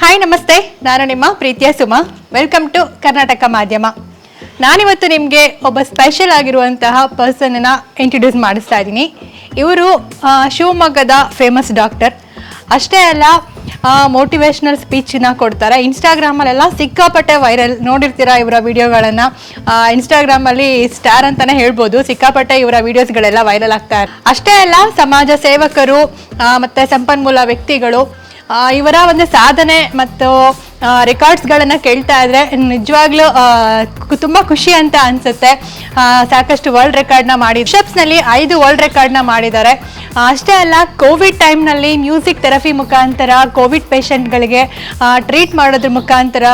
Hi ನಮಸ್ತೆ. ನಾನು ನಿಮ್ಮ ಪ್ರೀತಿಯ ಸುಮಾ. ವೆಲ್ಕಮ್ ಟು ಕರ್ನಾಟಕ ಮಾಧ್ಯಮ ನಾನಿವತ್ತು ನಿಮಗೆ ಒಬ್ಬ ಸ್ಪೆಷಲ್ ಆಗಿರುವಂತಹ ಪರ್ಸನ್ನ ಇಂಟ್ರೊಡ್ಯೂಸ್ ಮಾಡಿಸ್ತಾ ಇದ್ದೀನಿ. ಇವರು ಶಿವಮೊಗ್ಗದ ಫೇಮಸ್ ಡಾಕ್ಟರ್ ಅಷ್ಟೇ ಅಲ್ಲ ಮೋಟಿವೇಶ್ನಲ್ ಸ್ಪೀಚನ್ನ ಕೊಡ್ತಾರೆ. ಇನ್ಸ್ಟಾಗ್ರಾಮಲ್ಲೆಲ್ಲ ಸಿಕ್ಕಾಪಟ್ಟೆ ವೈರಲ್ ನೋಡಿರ್ತೀರಾ ಇವರ ವಿಡಿಯೋಗಳನ್ನು ಇನ್ಸ್ಟಾಗ್ರಾಮಲ್ಲಿ ಸ್ಟಾರ್ ಅಂತಲೇ ಹೇಳ್ಬೋದು. ಸಿಕ್ಕಾಪಟ್ಟೆ ಇವರ ವಿಡಿಯೋಸ್ಗಳೆಲ್ಲ ವೈರಲ್ ಆಗ್ತಾ ಇರ್- ಅಷ್ಟೇ ಅಲ್ಲ, ಸಮಾಜ ಸೇವಕರು ಮತ್ತು ಸಂಪನ್ಮೂಲ ವ್ಯಕ್ತಿಗಳು ಇವರ ಒಂದು ಸಾಧನೆ ಮತ್ತು ರೆಕಾರ್ಡ್ಸ್ಗಳನ್ನು ಕೇಳ್ತಾ ಇದ್ರೆ ನಿಜವಾಗ್ಲೂ ತುಂಬ ಖುಷಿ ಅಂತ ಅನ್ಸುತ್ತೆ. ಸಾಕಷ್ಟು ವರ್ಲ್ಡ್ ರೆಕಾರ್ಡ್ನ ಮಾಡಿ ನಲ್ಲಿ ಐದು ವರ್ಲ್ಡ್ ರೆಕಾರ್ಡ್ನ ಮಾಡಿದ್ದಾರೆ. ಅಷ್ಟೇ ಅಲ್ಲ ಕೋವಿಡ್ ಟೈಮ್ನಲ್ಲಿ ಮ್ಯೂಸಿಕ್ ಥೆರಪಿ ಮುಖಾಂತರ ಕೋವಿಡ್ ಪೇಷಂಟ್ಗಳಿಗೆ ಟ್ರೀಟ್ ಮಾಡೋದ್ರ ಮುಖಾಂತರ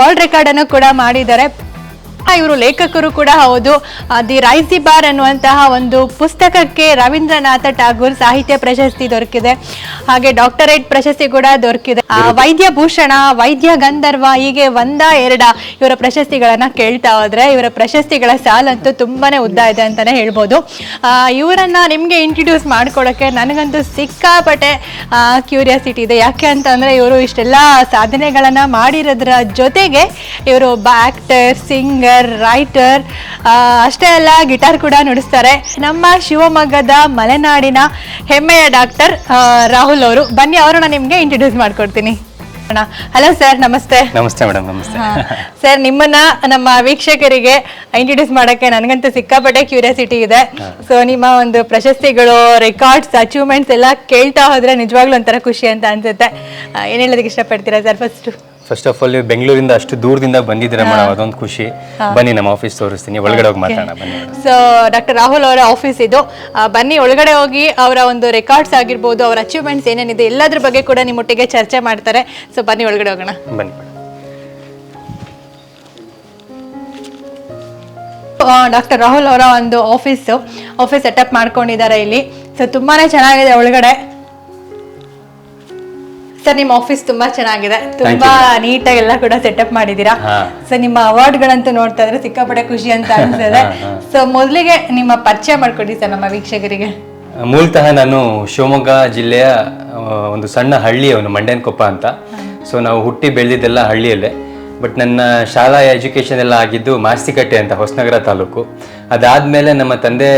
ವರ್ಲ್ಡ್ ರೆಕಾರ್ಡನ್ನು ಕೂಡ ಮಾಡಿದ್ದಾರೆ. ಇವರು ಲೇಖಕರು ಕೂಡ ಹೌದು. ದಿ ರೈಸಿ ಬಾರ್ ಅನ್ನುವಂತಹ ಒಂದು ಪುಸ್ತಕಕ್ಕೆ ರವೀಂದ್ರನಾಥ ಠಾಗೂರ್ ಸಾಹಿತ್ಯ ಪ್ರಶಸ್ತಿ ದೊರಕಿದೆ. ಹಾಗೆ ಡಾಕ್ಟರೇಟ್ ಪ್ರಶಸ್ತಿ ಕೂಡ ದೊರಕಿದೆ. ವೈದ್ಯ ಭೂಷಣ ವೈದ್ಯ ಗಂಧರ್ವ ಹೀಗೆ ಒಂದ ಎರಡ ಇವರ ಪ್ರಶಸ್ತಿಗಳನ್ನ ಕೇಳ್ತಾ ಹೋದ್ರೆ ಇವರ ಪ್ರಶಸ್ತಿಗಳ ಸಾಲಂತೂ ತುಂಬಾನೇ ಉದ್ದ ಇದೆ ಅಂತಾನೆ ಹೇಳ್ಬೋದು. ಇವರನ್ನ ನಿಮ್ಗೆ ಇಂಟ್ರೊಡ್ಯೂಸ್ ಮಾಡ್ಕೊಳಕ್ಕೆ ನನಗಂತೂ ಸಿಕ್ಕಾಪಟ್ಟೆ ಕ್ಯೂರಿಯಾಸಿಟಿ ಇದೆ. ಯಾಕೆ ಅಂತಂದ್ರೆ ಇವರು ಇಷ್ಟೆಲ್ಲ ಸಾಧನೆಗಳನ್ನ ಮಾಡಿರೋದ್ರ ಜೊತೆಗೆ ಇವರು ಒಬ್ಬ ಆಕ್ಟರ್ ಸಿಂಗರ್ ರೈಟರ್ ಅಷ್ಟೇ ಅಲ್ಲ ಗಿಟಾರ್ ಕೂಡ ನುಡಿಸ್ತಾರೆ. ನಮ್ಮ ಶಿವಮೊಗ್ಗದ ಮಲೆನಾಡಿನ ಹೆಮ್ಮೆಯ ಡಾಕ್ಟರ್ ರಾಹುಲ್ ಅವರು. ಬನ್ನಿ ಅವರನ್ನ ನಿಮ್ಗೆ ಇಂಟ್ರೊಡ್ಯೂಸ್ ಮಾಡ್ಕೊಡ್ತೀನಿ. ಹಲೋ ಸರ್ ನಮಸ್ತೆ. ನಮಸ್ತೆ ಮೇಡಮ್ ನಮಸ್ತೆ. ಸರ್ ನಿಮ್ಮನ್ನ ನಮ್ಮ ವೀಕ್ಷಕರಿಗೆ ಇಂಟ್ರೊಡ್ಯೂಸ್ ಮಾಡಕ್ಕೆ ನನಗಂತೂ ಸಿಕ್ಕಾಪಟ್ಟೆ ಕ್ಯೂರಿಯಾಸಿಟಿ ಇದೆ. ಸೊ ನಿಮ್ಮ ಒಂದು ಪ್ರಶಸ್ತಿಗಳು ರೆಕಾರ್ಡ್ಸ್ ಅಚೀವ್ಮೆಂಟ್ಸ್ ಎಲ್ಲ ಕೇಳ್ತಾ ಹೋದ್ರೆ ನಿಜವಾಗ್ಲೂ ಒಂಥರ ಖುಷಿ ಅಂತ ಅನ್ಸುತ್ತೆ. ಏನ್ ಹೇಳೋದಕ್ಕೆ ಇಷ್ಟಪಡ್ತೀರಾ sir first first of all ನೀವು ಬೆಂಗಳೂರಿಂದ ಅಷ್ಟು ದೂರದಿಂದ ಬಂದಿದ್ದೀರಾ ಮೇಡಮ್? ಅದೊಂದು ಖುಷಿ. ಬನ್ನಿ ನಮ್ಮ ಆಫೀಸ್ ತೋರಿಸ್ತೀನಿ. ಒಳಗಡೆ ಹೋಗಿ ಮಾತಾಡೋಣ ಬನ್ನಿ. ಸೊ ಡಾಕ್ಟರ್ ರಾಹುಲ್ ಅವರ ಆಫೀಸ್ ಇದು. ಆ, ಬನ್ನಿ ಒಳಗಡೆ ಹೋಗಿ ಅವರ ಒಂದು ರೆಕಾರ್ಡ್ಸ್ ಆಗಿರ್ಬೋದು ಅವರ ಅಚೀವ್ಮೆಂಟ್ಸ್ ಏನೇನಿದೆ ಎಲ್ಲದ್ರ ಬಗ್ಗೆ ಕೂಡ ನಿಮ್ಮೊಟ್ಟಿಗೆ ಚರ್ಚೆ ಮಾಡ್ತಾರೆ. ಸೊ ಬನ್ನಿ ಒಳಗಡೆ ಹೋಗೋಣ. ಬನ್ನಿ. ಡಾಕ್ಟರ್ ರಾಹುಲ್ ಅವರ ಒಂದು ಆಫೀಸ್ ಆಫೀಸ್ ಸೆಟಪ್ ಮಾಡ್ಕೊಂಡಿದ್ದಾರೆ ಇಲ್ಲಿ. ಸೊ ತುಂಬಾನೇ ಚೆನ್ನಾಗಿದೆ ಒಳಗಡೆ. ಸರ್ ನಿಮ್ಮ ಆಫೀಸ್ ತುಂಬಾ ಚೆನ್ನಾಗಿದೆ. ತುಂಬಾ ನೀಟಾಗಿ ಎಲ್ಲ ಕೂಡ ಸೆಟಪ್ ಮಾಡಿದೀರಾ. ಸೊ ನಿಮ್ಮ ಅವಾರ್ಡ್ಗಳಂತೂ ನೋಡ್ತಾ ಇದ್ರೆ ಸಿಕ್ಕಾಪಟ್ಟೆ ಖುಷಿ ಅಂತ ಅನ್ಸಿದೆ ಸೊ ಮೊದಲಿಗೆ ನಿಮ್ಮ ಪರಿಚಯ ಮಾಡ್ಕೊಡಿ ಸರ್ ನಮ್ಮ ವೀಕ್ಷಕರಿಗೆ. ಮೂಲತಃ ನಾನು ಶಿವಮೊಗ್ಗ ಜಿಲ್ಲೆಯ ಒಂದು ಸಣ್ಣ ಹಳ್ಳಿ ಅವನು ಮಂಡ್ಯನಕೊಪ್ಪ ಅಂತ. ಸೊ ನಾವು ಹುಟ್ಟಿ ಬೆಳೆದಿದ್ದೆಲ್ಲ ಹಳ್ಳಿಯಲ್ಲೇ. ಬಟ್ ನನ್ನ ಶಾಲಾ ಎಜುಕೇಷನ್ ಎಲ್ಲ ಆಗಿದ್ದು ಮಾಸ್ತಿಕಟ್ಟೆ ಅಂತ ಹೊಸನಗರ ತಾಲೂಕು. ಅದಾದ್ಮೇಲೆ ನಮ್ಮ ತಂದೆ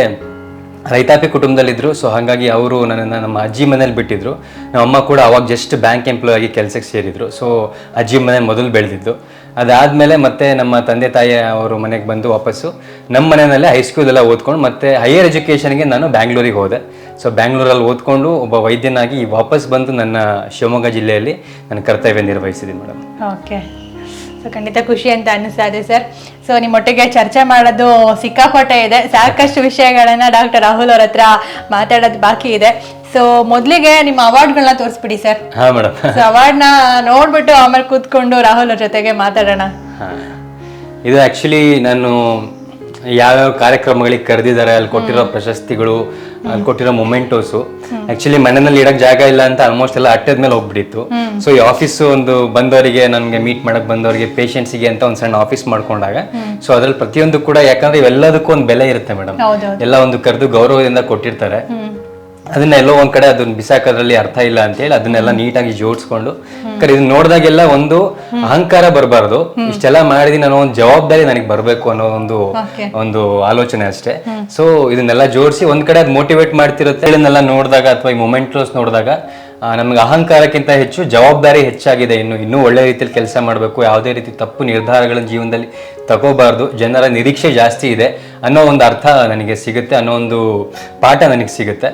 ರೈತಾಪಿ ಕುಟುಂಬದಲ್ಲಿದ್ದರು ಸೊ ಹಾಗಾಗಿ ಅವರು ನನ್ನನ್ನು ನಮ್ಮ ಅಜ್ಜಿ ಮನೇಲಿ ಬಿಟ್ಟಿದ್ರು. ನಮ್ಮ ಅಮ್ಮ ಕೂಡ ಅವಾಗ ಜಸ್ಟ್ ಬ್ಯಾಂಕ್ ಎಂಪ್ಲಾಯ್ ಆಗಿ ಕೆಲಸಕ್ಕೆ ಸೇರಿದ್ರು. ಸೊ ಅಜ್ಜಿ ಮನೆ ಮೊದಲು ಬೆಳೆದಿದ್ದು. ಅದಾದಮೇಲೆ ಮತ್ತೆ ನಮ್ಮ ತಂದೆ ತಾಯಿ ಅವರು ಮನೆಗೆ ಬಂದು ವಾಪಸ್ಸು. ನಮ್ಮ ಮನೆಯಲ್ಲೇ ಹೈಸ್ಕೂಲೆಲ್ಲ ಓದ್ಕೊಂಡು ಮತ್ತೆ ಹೈಯರ್ ಎಜುಕೇಷನ್ಗೆ ನಾನು ಬ್ಯಾಂಗ್ಳೂರಿಗೆ ಹೋದೆ. ಸೊ ಬ್ಯಾಂಗ್ಳೂರಲ್ಲಿ ಓದ್ಕೊಂಡು ಒಬ್ಬ ವೈದ್ಯನಾಗಿ ವಾಪಸ್ ಬಂದು ನನ್ನ ಶಿವಮೊಗ್ಗ ಜಿಲ್ಲೆಯಲ್ಲಿ ನನ್ನ ಕರ್ತವ್ಯ ನಿರ್ವಹಿಸಿದ್ದೀನಿ ಮೇಡಮ್ ಓಕೆ ಸೊ ಖಂಡಿತ ಖುಷಿ ಅಂತ ಅನಿಸ್ತಾ ಇದೆ ಸರ್ ಸೊ ನಿಮ್ಮೊಟ್ಟಿಗೆ ಚರ್ಚೆ ಮಾಡೋದು ಸಿಕ್ಕಾಪಟ್ಟೆ ಇದೆ. ಸಾಕಷ್ಟು ವಿಷಯಗಳನ್ನ ಡಾಕ್ಟರ್ ರಾಹುಲ್ ಅವ್ರ ಹತ್ರ ಮಾತಾಡೋದು ಬಾಕಿ ಇದೆ. ಸೊ ಮೊದಲಿಗೆ ನಿಮ್ಮ ಅವಾರ್ಡ್ಗಳನ್ನ ತೋರಿಸ್ಬಿಡಿ ಸರ್ ಹಾಂ ಮೇಡಮ್. ಸೊ ಅವಾರ್ಡ್ನ ನೋಡ್ಬಿಟ್ಟು ಆಮೇಲೆ ಕೂತ್ಕೊಂಡು ರಾಹುಲ್ ಅವ್ರ ಜೊತೆಗೆ ಮಾತಾಡೋಣ. ಇದು ಆ್ಯಕ್ಚುಲಿ ನಾನು ಯಾವ್ಯಾವ ಕಾರ್ಯಕ್ರಮಗಳಿಗೆ ಕರೆದಿದ್ದಾರೆ ಅಲ್ಲಿ ಕೊಟ್ಟಿರೋ ಪ್ರಶಸ್ತಿಗಳು ಅಲ್ಲಿ ಕೊಟ್ಟಿರೋ ಮೊಮೆಂಟೋಸು ಆಕ್ಚುಲಿ ಮನೆಯಲ್ಲಿ ಇಡಕ್ ಜಾಗ ಇಲ್ಲ ಅಂತ ಆಲ್ಮೋಸ್ಟ್ ಎಲ್ಲ ಅಟ್ಟದ ಮೇಲೆ ಹೋಗ್ಬಿಟ್ಟಿತ್ತು. ಸೊ ಈ ಆಫೀಸ್ ಒಂದು ಬಂದವರಿಗೆ ನನಗೆ ಮೀಟ್ ಮಾಡಕ್ ಬಂದವರಿಗೆ ಪೇಷಂಟ್ಸಿಗೆ ಅಂತ ಒಂದು ಸಣ್ಣ ಆಫೀಸ್ ಮಾಡ್ಕೊಂಡಾಗ ಸೊ ಅದ್ರಲ್ಲಿ ಪ್ರತಿಯೊಂದು ಕೂಡ ಯಾಕಂದ್ರೆ ಇವೆಲ್ಲದಕ್ಕೂ ಒಂದು ಬೆಲೆ ಇರುತ್ತೆ ಮೇಡಮ್ ಎಲ್ಲ ಒಂದು ಕರೆದು ಗೌರವದಿಂದ ಕೊಟ್ಟಿರ್ತಾರೆ. ಅದನ್ನ ಎಲ್ಲೋ ಒಂದ್ ಕಡೆ ಅದನ್ನ ಬಿಸಾಕೋದ್ರಲ್ಲಿ ಅರ್ಥ ಇಲ್ಲ ಅಂತ ಹೇಳಿ ಅದನ್ನೆಲ್ಲ ನೀಟಾಗಿ ಜೋಡಿಸ್ಕೊಂಡು ಕರೆ ಇದನ್ನ ನೋಡಿದಾಗೆಲ್ಲ ಒಂದು ಅಹಂಕಾರ ಬರಬಾರ್ದು. ಇಷ್ಟೆಲ್ಲ ಮಾಡಿದೀನಿ ನಾನು ಒಂದು ಜವಾಬ್ದಾರಿ ನನಗೆ ಬರಬೇಕು ಅನ್ನೋ ಒಂದು ಒಂದು ಆಲೋಚನೆ ಅಷ್ಟೇ. ಸೊ ಇದನ್ನೆಲ್ಲ ಜೋಡಿಸಿ ಒಂದ್ ಕಡೆ ಅದು ಮೋಟಿವೇಟ್ ಮಾಡ್ತಿರುತ್ತೆ ಇದನ್ನೆಲ್ಲ ನೋಡಿದಾಗ ಅಥವಾ ಈ ಮೊಮೆಂಟ್ಸ್ ನೋಡಿದಾಗ ನಮ್ಗೆ ಅಹಂಕಾರಕ್ಕಿಂತ ಹೆಚ್ಚು ಜವಾಬ್ದಾರಿ ಹೆಚ್ಚಾಗಿದೆ. ಇನ್ನು ಇನ್ನೂ ಒಳ್ಳೆ ರೀತಿಯಲ್ಲಿ ಕೆಲಸ ಮಾಡಬೇಕು ಯಾವುದೇ ರೀತಿ ತಪ್ಪು ನಿರ್ಧಾರಗಳನ್ನ ಜೀವನದಲ್ಲಿ ತಗೋಬಾರ್ದು. ಜನರ ನಿರೀಕ್ಷೆ ಜಾಸ್ತಿ ಇದೆ ಅನ್ನೋ ಒಂದು ಅರ್ಥ ನನಗೆ ಸಿಗುತ್ತೆ ಅನ್ನೋ ಒಂದು ಪಾಠ ನನಗೆ ಸಿಗುತ್ತೆ.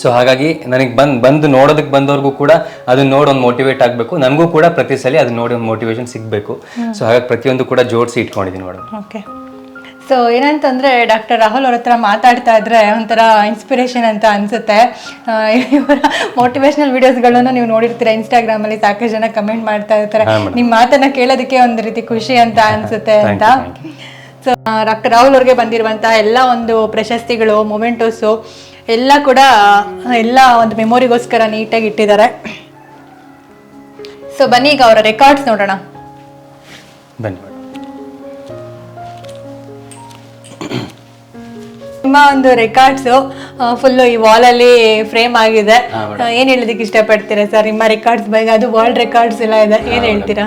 ಸೊ ಹಾಗಾಗಿ ನನಗೆ ಬಂದ್ ಬಂದು ನೋಡೋದಕ್ಕೆ ಬಂದವ್ರಿಗೂ ಕೂಡ ಅದನ್ನ ನೋಡಿ ಒಂದು ಮೋಟಿವೇಟ್ ಆಗಬೇಕು. ನನಗೂ ಕೂಡ ಪ್ರತಿ ಸಲ ಅದನ್ನ ನೋಡಿ ಒಂದು ಮೋಟಿವೇಶನ್ ಸಿಗಬೇಕು. ಸೊ ಹಾಗಾಗಿ ಪ್ರತಿಯೊಂದು ಕೂಡ ಜೋಡಿಸಿ ಇಟ್ಕೊಂಡಿದ್ದೀನಿ ಮೇಡಮ್ ಓಕೆ ಸೊ ಏನಂತಂದ್ರೆ ಡಾಕ್ಟರ್ ರಾಹುಲ್ ಅವ್ರ ಹತ್ರ ಮಾತಾಡ್ತಾ ಇದ್ರೆ ಒಂಥರ ಇನ್ಸ್ಪಿರೇಷನ್ ಅಂತ ಅನ್ಸುತ್ತೆ. ಇವರ ಮೋಟಿವೇಶನಲ್ ವೀಡಿಯೋಸ್ಗಳನ್ನು ನೀವು ನೋಡಿರ್ತೀರ? ಇನ್ಸ್ಟಾಗ್ರಾಮಲ್ಲಿ ಸಾಕಷ್ಟು ಜನ ಕಮೆಂಟ್ ಮಾಡ್ತಾ ಇರ್ತಾರೆ. ನಿಮ್ಮ ಮಾತನ್ನ ಕೇಳೋದಕ್ಕೆ ಒಂದು ರೀತಿ ಖುಷಿ ಅಂತ ಅನ್ಸುತ್ತೆ ಅಂತ. ಸೊ ಡಾಕ್ಟರ್ ರಾಹುಲ್ ಅವ್ರಿಗೆ ಬಂದಿರುವಂತಹ ಎಲ್ಲ ಒಂದು ಪ್ರಶಸ್ತಿಗಳು ಮೊಮೆಂಟೋಸು ಎಲ್ಲ ಕೂಡ ಎಲ್ಲ ಒಂದು ಮೆಮೊರಿಗೋಸ್ಕರ ನೀಟಾಗಿ ಇಟ್ಟಿದ್ದಾರೆ. ಸೊ ಬನ್ನಿ ಈಗ ಅವರ ರೆಕಾರ್ಡ್ಸ್ ನೋಡೋಣ. ಬನ್ನಿ ನಿಮ್ಮ ಒಂದು ರೆಕಾರ್ಡ್ಸ್ ಫುಲ್ ಈ ವಾಲ್ ಅಲ್ಲಿ ಫ್ರೇಮ್ ಆಗಿದೆ. ಏನ್ ಹೇಳೋದಕ್ಕೆ ಇಷ್ಟಪಡ್ತೀರಾ ಸರ್ ನಿಮ್ಮ ರೆಕಾರ್ಡ್ಸ್ ಬಗ್ಗೆ ಅದು ವರ್ಲ್ಡ್ ರೆಕಾರ್ಡ್ಸ್ ಎಲ್ಲ ಇದೆ. ಏನ್ ಹೇಳ್ತೀರಾ?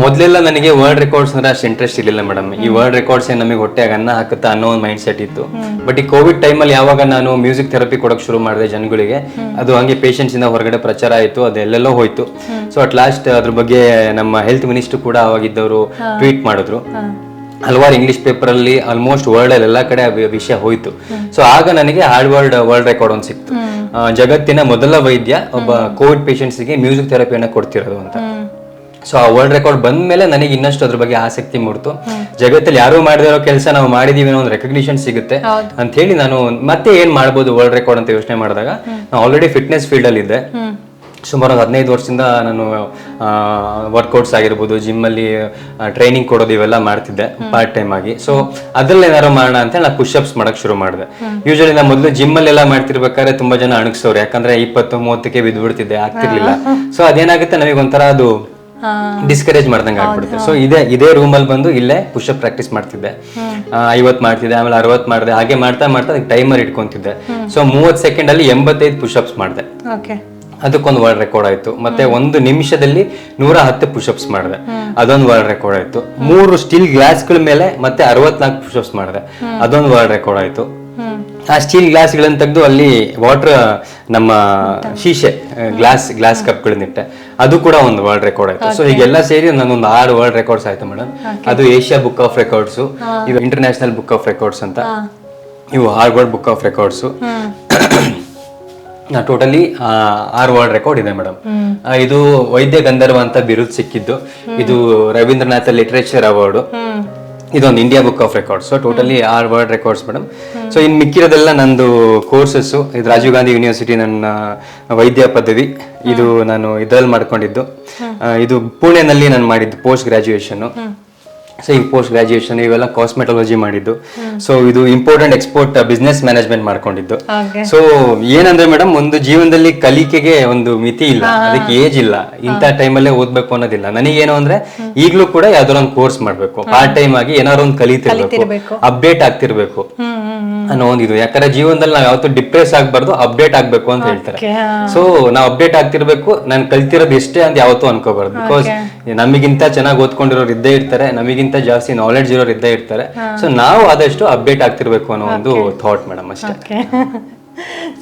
ಮೊದ್ಲೆಲ್ಲ ನನಗೆ ವರ್ಲ್ಡ್ ರೆಕಾರ್ಡ್ಸ್ ಅಂದ್ರೆ ಅಷ್ಟು ಇಂಟ್ರೆಸ್ಟ್ ಇರಲಿಲ್ಲ ಮೇಡಮ್ ಈ ವರ್ಲ್ಡ್ ರೆಕಾರ್ಡ್ಸ್ ನಮಗೆ ಹೊಟ್ಟೆಗೆ ಅನ್ನ ಹಾಕುತ್ತಾ ಅನ್ನೋ ಒಂದು ಮೈಂಡ್ ಸೆಟ್ ಇತ್ತು ಬಟ್ ಈ ಕೋವಿಡ್ ಟೈಮಲ್ಲಿ ಯಾವಾಗ ನಾನು ಮ್ಯೂಸಿಕ್ ಥೆರಪಿ ಕೊಡಕ್ ಶುರು ಮಾಡಿದೆ ಜನಗಳಿಗೆ ಅದು ಹಂಗೆ ಪೇಷಂಟ್ಸ್ ಇಂದ ಹೊರಗಡೆ ಪ್ರಚಾರ ಆಯಿತು ಅದೆಲ್ಲೆಲ್ಲೋ ಹೋಯ್ತು. ಸೊ ಅಟ್ ಲಾಸ್ಟ್ ಅದ್ರ ಬಗ್ಗೆ ನಮ್ಮ ಹೆಲ್ತ್ ಮಿನಿಸ್ಟರ್ ಕೂಡ ಅವಾಗಿದ್ದವರು ಟ್ವೀಟ್ ಮಾಡಿದ್ರು. ಹಲವಾರು ಇಂಗ್ಲಿಷ್ ಪೇಪರ್ ಅಲ್ಲಿ ಆಲ್ಮೋಸ್ಟ್ ವರ್ಲ್ಡ್ ಅಲ್ಲಿ ಎಲ್ಲಾ ಕಡೆ ವಿಷಯ ಹೋಯ್ತು. ಸೊ ಆಗ ನನಗೆ ಹಾರ್ಡ್ ವರ್ಲ್ಡ್ ವರ್ಲ್ಡ್ ರೆಕಾರ್ಡ್ ಒಂದು ಸಿಕ್ತು. ಜಗತ್ತಿನ ಮೊದಲ ವೈದ್ಯ ಒಬ್ಬ ಕೋವಿಡ್ಗೆ ಮ್ಯೂಸಿಕ್ ಥೆರಪಿಯನ್ನ ಕೊಡ್ತಿರೋದು ಅಂತ. ಸೊ ಆ ವರ್ಲ್ಡ್ ರೆಕಾರ್ಡ್ ಬಂದ ಮೇಲೆ ನನಗೆ ಇನ್ನಷ್ಟು ಅದ್ರ ಬಗ್ಗೆ ಆಸಕ್ತಿ ಮೂಡ್ತು. ಜಗತ್ತಲ್ಲಿ ಯಾರು ಮಾಡದಿರೋ ಕೆಲಸ ನಾವು ಮಾಡಿದೀವಿ ಅನ್ನೋ ಒಂದು ರೆಕಗ್ನಿಷನ್ ಸಿಗುತ್ತೆ. ಅಂತ ಹೇಳಿ ನಾನು ಮತ್ತೆ ಏನ್ ಮಾಡ್ಬೋದು ವರ್ಲ್ಡ್ ರೆಕಾರ್ಡ್ ಅಂತ ಯೋಚನೆ ಮಾಡಿದಾಗ ನಾನು ಆಲ್ರೆಡಿ ಫಿಟ್ನೆಸ್ ಫೀಲ್ಡ್ ಅಲ್ಲಿ ಇದ್ದೆ. ಸುಮಾರು ಒಂದು ಹದಿನೈದು ವರ್ಷದಿಂದ ನಾನು ವರ್ಕೌಟ್ಸ್ ಆಗಿರ್ಬೋದು ಜಿಮ್ಮಲ್ಲಿ ಟ್ರೈನಿಂಗ್ ಕೊಡೋದು ಇವೆಲ್ಲ ಮಾಡ್ತಿದ್ದೆ ಪಾರ್ಟ್ ಟೈಮ್ ಆಗಿ. ಸೊ ಅದ್ರಲ್ಲಿ ಏನಾರು ಮಾಡೋಣ ಅಂತ ನಾನು ಅಪ್ಸ್ ಮಾಡಕ್ ಶುರು ಮಾಡಿದೆ. ಯೂಶಲಿ ನಾನು ಮೊದಲು ಜಿಮ್ಮಲ್ಲೆಲ್ಲ ಮಾಡ್ತಿರ್ಬೇಕಾದ್ರೆ ತುಂಬಾ ಜನ ಅಣಗಿಸೋರು. ಯಾಕಂದ್ರೆ ಇಪ್ಪತ್ತು ಮೂವತ್ತಕ್ಕೆ ಬಿದ್ದು ಬಿಡ್ತಿದ್ದೆ ಆಗ್ತಿರ್ಲಿಲ್ಲ ಸೊ ಅದೇನಾಗುತ್ತೆ? ನನಗೆ ಒಂಥರ ಅದು ಡಿಸ್ಕರೇಜ್ ಮಾಡ್ದಂಗೆ ಆಗ್ಬಿಡುತ್ತೆ. ಸೊ ಇದೇ ಇದೇ ರೂಮಲ್ಲಿ ಬಂದು ಇಲ್ಲೇ ಪುಷಪ್ ಪ್ರಾಕ್ಟೀಸ್ ಮಾಡ್ತಿದ್ದೆ. ಐವತ್ ಮಾಡ್ತಿದ್ದೆ ಆಮೇಲೆ ಅರವತ್ ಮಾಡಿದೆ ಹಾಗೆ ಮಾಡ್ತಾ ಮಾಡ್ತಾ ಅದಕ್ಕೆ ಟೈಮರ್ ಇಟ್ಕೊಂತಿದ್ದೆ. ಸೊ ಮೂವತ್ ಸೆಕೆಂಡ್ ಅಲ್ಲಿ ಎಂಬತ್ತೈದು ಪುಷಪ್ಸ್ ಮಾಡಿದೆ. ಅದಕ್ಕೊಂದು ವರ್ಲ್ಡ್ ರೆಕಾರ್ಡ್ ಆಯ್ತು. ಮತ್ತೆ ಒಂದು ನಿಮಿಷದಲ್ಲಿ ನೂರ ಹತ್ತು ಪುಷಪ್ಸ್ ಮಾಡಿದೆ. ಅದೊಂದು ವರ್ಲ್ಡ್ ರೆಕಾರ್ಡ್ ಆಯ್ತು. ಮೂರು ಸ್ಟೀಲ್ ಗ್ಲಾಸ್ಗಳ ಮೇಲೆ ಮತ್ತೆ ಅರವತ್ನಾಲ್ಕು ಪುಷಪ್ಸ್ ಮಾಡಿದೆ. ಅದೊಂದು ವರ್ಲ್ಡ್ ರೆಕಾರ್ಡ್ ಆಯ್ತು. ಆ ಸ್ಟೀಲ್ ಗ್ಲಾಸ್ಗಳನ್ನು ತೆಗೆದು ಅಲ್ಲಿ ವಾಟರ್ ನಮ್ಮ ಶೀಶೆ ಗ್ಲಾಸ್ ಗ್ಲಾಸ್ ಕಪ್ಗಳನ್ನಿಟ್ಟೆ ಅದು ಕೂಡ ಒಂದು ವರ್ಲ್ಡ್ ರೆಕಾರ್ಡ್ ಆಯ್ತು. ಸೊ ಈಗೆಲ್ಲ ಸೇರಿ ನಾನೊಂದು ಆರು ವರ್ಲ್ಡ್ ರೆಕಾರ್ಡ್ಸ್ ಆಯ್ತು ಮೇಡಮ್ ಅದು ಏಷ್ಯಾ ಬುಕ್ ಆಫ್ ರೆಕಾರ್ಡ್ಸ್ ಇದು ಇಂಟರ್ನ್ಯಾಷನಲ್ ಬುಕ್ ಆಫ್ ರೆಕಾರ್ಡ್ಸ್ ಅಂತ. ಇವು Harvard book of records totally ಆರು ವರ್ಲ್ಡ್ ರೆಕಾರ್ಡ್ ಇದೆ ಮೇಡಮ್ ಇದು ವೈದ್ಯ ಗಂಧರ್ವ ಅಂತ ಬಿರುದು ಸಿಕ್ಕಿದ್ದು. ಇದು ರವೀಂದ್ರನಾಥ ಲಿಟ್ರೇಚರ್ ಅವಾರ್ಡ್ ಇದೊಂದು India book of records so totally R world records madam so ಇನ್ ಮಿಕ್ಕಿರೋದೆಲ್ಲ ನಂದು ಕೋರ್ಸಸ್ ಇದು ರಾಜೀವ್ ಗಾಂಧಿ ಯೂನಿವರ್ಸಿಟಿ ನನ್ನ ವೈದ್ಯ ಪದವಿ. ಇದು ನಾನು ಇದರಲ್ಲಿ ಮಾಡ್ಕೊಂಡಿದ್ದು. ಇದು ಪುಣೆನಲ್ಲಿ ನಾನು ಮಾಡಿದ್ದು ಪೋಸ್ಟ್ ಗ್ರಾಜುಯೇಷನ್ ಸೊ ಈ ಪೋಸ್ಟ್ ಗ್ರಾಜುಯೇಷನ್ ಇವೆಲ್ಲ ಕಾಸ್ಮೆಟಾಲಜಿ ಮಾಡಿದ್ದು. ಸೊ ಇದು ಇಂಪಾರ್ಟೆಂಟ್ ಎಕ್ಸ್ಪೋರ್ಟ್ ಬಿಸ್ನೆಸ್ ಮ್ಯಾನೇಜ್ಮೆಂಟ್ ಮಾಡ್ಕೊಂಡಿದ್ದು. ಸೊ ಏನಂದ್ರೆ ಮೇಡಮ್ ಒಂದು ಜೀವನದಲ್ಲಿ ಕಲಿಕೆಗೆ ಒಂದು ಮಿತಿ ಇಲ್ಲ. ಅದಕ್ಕೆ ಏಜ್ ಇಲ್ಲ. ಇಂಥ ಟೈಮಲ್ಲೇ ಓದ್ಬೇಕು ಅನ್ನೋದಿಲ್ಲ. ನನಗೇನು ಅಂದ್ರೆ ಈಗಲೂ ಕೂಡ ಯಾವ್ದಾರ ಒಂದು ಕೋರ್ಸ್ ಮಾಡ್ಬೇಕು. ಪಾರ್ಟ್ ಟೈಮ್ ಆಗಿ ಏನಾದ್ರು ಒಂದು ಕಲಿತಿರ್ಬೇಕು. ಅಪ್ಡೇಟ್ ಆಗ್ತಿರ್ಬೇಕು. ಅನ್ನೋ ಒಂದು ಇದು. ಯಾಕಂದ್ರೆ ಜೀವನದಲ್ಲಿ ನಾವು ಯಾವತ್ತೂ ಡಿಪ್ರೆಸ್ ಆಗ್ಬಾರ್ದು ಅಪ್ಡೇಟ್ ಆಗ್ಬೇಕು ಅಂತ ಹೇಳ್ತಾರೆ. ಸೊ ನಾವು ಅಪ್ಡೇಟ್ ಆಗ್ತಿರ್ಬೇಕು ನಾನು ಕಲ್ತಿರೋದು ಎಷ್ಟೇ ಅಂತ ಯಾವತ್ತೂ ಅನ್ಕೋಬಾರ್ದು. ಬಿಕಾಸ್ ನಮಗಿಂತ ಚೆನ್ನಾಗಿ ಓದ್ಕೊಂಡಿರೋರು ಇದ್ದೇ ಇರ್ತಾರೆ ನಮಗಿಂತ ಜಾಸ್ತಿ ನಾಲೆಡ್ಜ್ ಇರೋರು ಇದ್ದೇ ಇರ್ತಾರೆ. ಸೊ ನಾವು ಆದಷ್ಟು ಅಪ್ಡೇಟ್ ಆಗ್ತಿರ್ಬೇಕು ಅನ್ನೋ ಒಂದು ಥಾಟ್ ಮೇಡಮ್ ಅಷ್ಟೇ.